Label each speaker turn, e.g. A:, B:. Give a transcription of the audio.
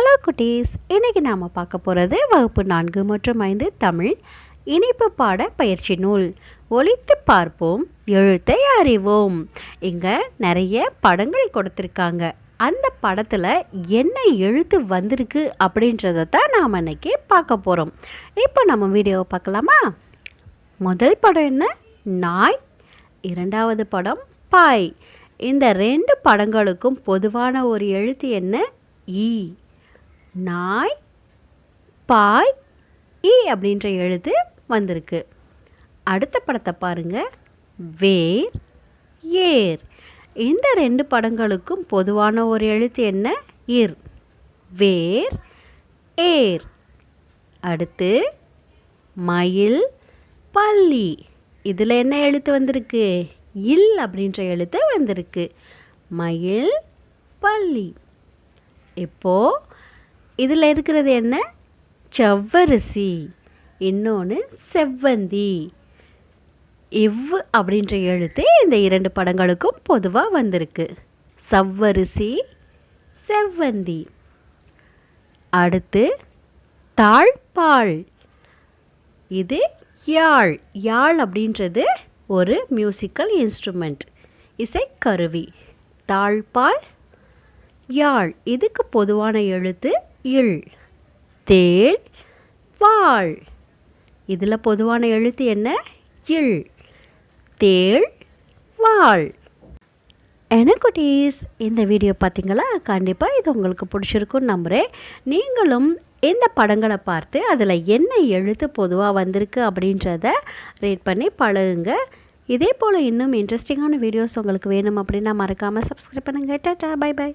A: Hello குட்டீஸ் இன்றைக்கி நாம் பார்க்க போகிறது வகுப்பு நான்கு மற்றும் ஐந்து தமிழ் இனிப்பு பாட பயிற்சி நூல். ஒழித்து பார்ப்போம் எழுத்தை அறிவோம். இங்கே நிறைய படங்கள் கொடுத்துருக்காங்க. அந்த படத்தில் என்ன எழுத்து வந்திருக்கு அப்படின்றத தான் நாம் இன்றைக்கி பார்க்க போகிறோம் இப்போ நம்ம வீடியோவை பார்க்கலாமா? முதல் படம் என்ன? நாய். இரண்டாவது படம் பாய். இந்த ரெண்டு படங்களுக்கும் பொதுவான ஒரு எழுத்து என்ன? ஈ. நாய் பாய் ஈ அப்படின்ற எழுத்து வந்திருக்கு. அடுத்த படத்தை பாருங்கள் வேர் ஏர். இந்த ரெண்டு படங்களுக்கும் பொதுவான ஒரு எழுத்து என்ன? இர். வேர் ஏர். அடுத்து மயில் பள்ளி. இதில் என்ன எழுத்து வந்திருக்கு? இல் அப்படின்ற எழுத்து வந்திருக்கு. மயில் பள்ளி. இப்போது இதில் இருக்கிறது என்ன? செவ்வரிசி. இன்னொன்று செவ்வந்தி. இவ் அப்படின்ற எழுத்து இந்த இரண்டு படங்களுக்கும் பொதுவாக வந்திருக்கு. சவ்வரிசி செவ்வந்தி. அடுத்து தாழ்பால் இது யாழ். யாழ் அப்படின்றது ஒரு மியூசிக்கல் இன்ஸ்ட்ருமெண்ட் இசைக்கருவி தாழ்பால் யாழ். இதுக்கு பொதுவான எழுத்து இல் தேள் வாழ் இதில் பொதுவான எழுத்து என்ன? இல் தேள் வாழ் எனக்குட்டீஸ் இந்த வீடியோ பார்த்தீங்களா கண்டிப்பாக இது உங்களுக்கு பிடிச்சிருக்குன்னு நம்புகிறேன் நீங்களும் இந்த படங்களை பார்த்து அதில் என்ன எழுத்து பொதுவாக வந்திருக்கு அப்படின்றத ரீட் பண்ணி பழகுங்க. இதே போல் இன்னும் இன்ட்ரெஸ்டிங்கான வீடியோஸ் உங்களுக்கு வேணும் அப்படின்னா மறக்காமல் சப்ஸ்கிரைப் பண்ணுங்கள் டாட்டா பை பை